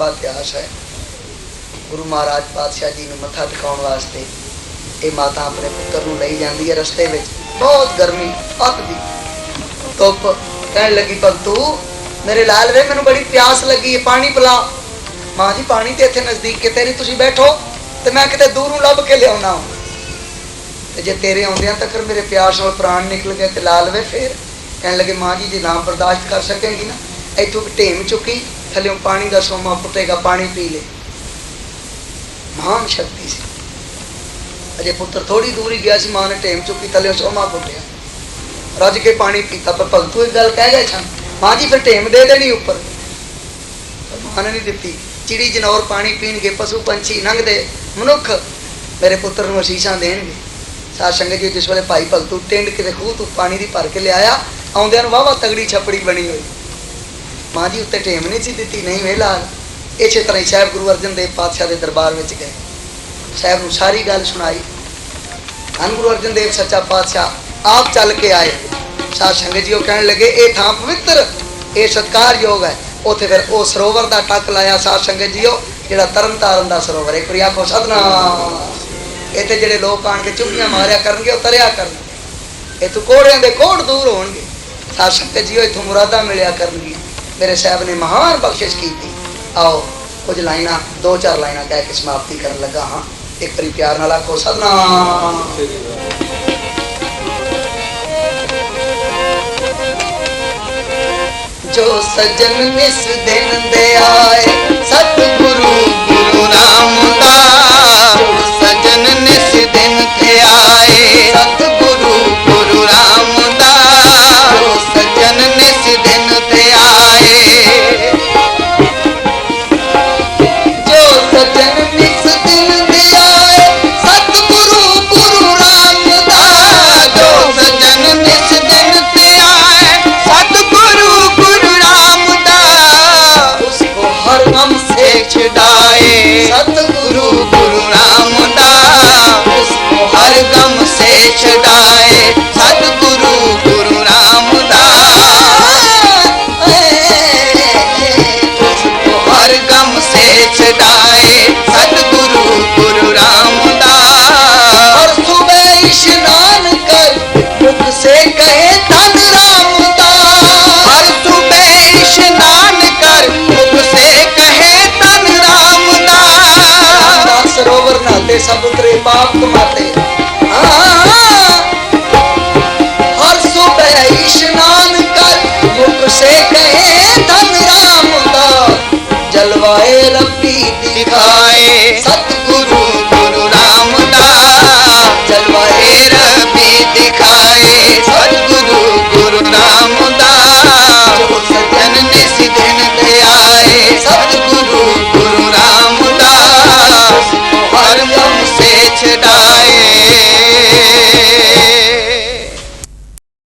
ਲੰਬਾ ਇਤਿਹਾਸ ਹੈ ਗੁਰੂ ਮਹਾਰਾਜ ਪਾਤਸ਼ਾਹ ਜੀ ਨੂੰ ਮੱਥਾ ਟਿਕਾਉਣ ਵਾਸਤੇ ਇਹ ਮਾਤਾ ਆਪਣੇ ਪੁੱਤਰ ਨੂੰ ਲਈ ਜਾਂਦੀ ਹੈ ਰਸਤੇ ਵਿੱਚ। ਬਹੁਤ ਗਰਮੀ ਅੱਤ ਧੁੱਪ ਕਹਿਣ ਲੱਗੀ, ਭਗਤੂ, ਮੇਰੇ ਲਾਲ ਵੇ, ਮੈਨੂੰ ਬੜੀ ਪਿਆਸ ਲੱਗੀ ਹੈ, ਪਾਣੀ ਪਿਲਾ। ਮਾਂ ਜੀ, ਪਾਣੀ ਤੇ ਇੱਥੇ ਨਜ਼ਦੀਕ ਕਿਤੇ ਨਹੀਂ, ਤੁਸੀਂ ਬੈਠੋ ਤੇ ਮੈਂ ਕਿਤੇ ਦੂਰੋਂ ਲੱਭ ਕੇ ਲਿਆਉਣਾ। ਤੇ ਜੇ ਤੇਰੇ ਆਉਂਦਿਆਂ ਤੱਕ ਮੇਰੇ ਪਿਆਸ ਨਾਲ ਪ੍ਰਾਣ ਨਿਕਲ ਗਏ ਤੇ ਲਾਲ ਵੇ ਫੇਰ। ਕਹਿਣ ਲੱਗੇ, ਮਾਂ ਜੀ, ਜੇ ਨਾ ਬਰਦਾਸ਼ਤ ਕਰ ਸਕੇਂਗੀ ਨਾ, ਇੱਥੋਂ ਢੇਮ ਚੁੱਕੀ ਥੱਲੇੋਂ ਪਾਣੀ ਦਾ ਸੋਮਾ ਪੁੱਟੇਗਾ ਪਾਣੀ ਪੀ ਲੈ। ਮਹਾਨ ਸ਼ਕਤੀ ਸੀ। ਅਜੇ ਪੁੱਤਰ ਥੋੜੀ ਦੂਰ ਹੀ ਗਿਆ ਸੀ, ਮਾਂ ਨੇ ਟੇਮ ਚੁੱਕੀ ਥੱਲੇੋਂ ਸੋਮਾ ਪੁੱਟਿਆ ਰੱਜ ਕੇ ਪਾਣੀ ਪੀਤਾ, ਪਰ ਭਗਤੂ ਇੱਕ ਗੱਲ ਕਹਿ ਗਏ ਛਾਂ ਮਾਂ ਜੀ, ਫਿਰ ਟੇਮ ਦੇ ਦੇਣੀ ਉੱਪਰ। ਮਾਂ ਨੇ ਨਹੀਂ ਦਿੱਤੀ। ਚਿੜੀ ਜਨੌਰ ਪਾਣੀ ਪੀਣਗੇ, ਪਸ਼ੂ ਪੰਛੀ ਲੰਘਦੇ ਮਨੁੱਖ ਮੇਰੇ ਪੁੱਤਰ ਨੂੰ ਅਸੀਸਾਂ ਦੇਣਗੇ। ਸਾਧ ਸੰਗਤ ਜੀ, ਜਿਸ ਵੇਲੇ ਭਾਈ ਭਗਤੂ ਟਿੰਡ ਕਿਤੇ ਖੂਹ ਤੋਂ ਪਾਣੀ ਦੀ ਭਰ ਕੇ ਲਿਆਇਆ, ਆਉਂਦਿਆਂ ਨੂੰ ਵਾਵਾ ਤਗੜੀ ਛਪੜੀ ਬਣੀ ਹੋਈ। ਮਾਂ ਜੀ ਉੱਤੇ ਟੇਮ ਨਹੀਂ ਸੀ ਦਿੱਤੀ, ਨਹੀਂ ਵੇਲਾ। ਇਸੇ ਤਰ੍ਹਾਂ ਹੀ ਸਾਹਿਬ ਗੁਰੂ ਅਰਜਨ ਦੇਵ ਪਾਤਸ਼ਾਹ ਦੇ ਦਰਬਾਰ ਵਿੱਚ ਗਏ। ਸਾਹਿਬ ਨੂੰ ਸਾਰੀ ਗੱਲ ਸੁਣਾਈ। ਧੰਨ ਗੁਰੂ ਅਰਜਨ ਦੇਵ ਸੱਚਾ ਪਾਤਸ਼ਾਹ, ਆਪ ਚੱਲ ਕੇ ਆਏ। ਸਾਧ ਸੰਗਤ ਜੀ ਉਹ ਕਹਿਣ ਲੱਗੇ, ਇਹ ਥਾਂ ਪਵਿੱਤਰ, ਇਹ ਸਤਕਾਰਯੋਗ ਹੈ। ਉੱਥੇ ਫਿਰ ਉਹ ਸਰੋਵਰ ਦਾ ਟੱਕ ਲਾਇਆ ਸਾਧ ਸੰਗਤ ਜੀਓ, ਜਿਹੜਾ ਤਰਨ ਤਾਰਨ ਦਾ ਸਰੋਵਰ ਹੈ। ਪ੍ਰਿਆ ਕੋ ਸਤਨਾਮ। ਇੱਥੇ ਜਿਹੜੇ ਲੋਕ ਆਣ ਕੇ ਚੁੱਪੀਆਂ ਮਾਰਿਆ ਕਰਨਗੇ, ਉਹ ਤਰਿਆ ਕਰਨਗੇ। ਇਥੋਂ ਕੋੜਿਆਂ ਦੇ ਕੋੜ ਦੂਰ ਹੋਣਗੇ। ਸਾਧ ਸੰਗਤ ਜੀਓ, ਇਥੋਂ ਮੁਰਾਦਾਂ ਮਿਲਿਆ ਕਰਨਗੀਆਂ। ਮੇਰੇ ਸਾਹਿਬ ਨੇ ਮਹਾਨ ਬਖਸ਼ਿਸ਼ ਕੀਤੀ। ਆਓ, ਕੁਝ ਲਾਈਨਾਂ, ਦੋ ਚਾਰ ਲਾਈਨਾਂ ਕਹਿ ਕੇ ਸਮਾਪਤੀ ਕਰਨ ਲੱਗਾ ਹਾਂ। ਇੱਕ ਵਾਰੀ ਪਿਆਰ ਨਾਲ ਆਖੋ, ਸਤਨਾਮ। ਜੋ ਸਜਣ ਨਿਸ ਦਿਨ ਦੇ ਆਏ, ਸਤਿਗੁਰੂ ਗੁਰੂ ਰਾਮਦਾਸ माते सब प्रेमा माते हर सुबह स्नान कर मुख से कहे धन राम का जलवाए रबी दिखाए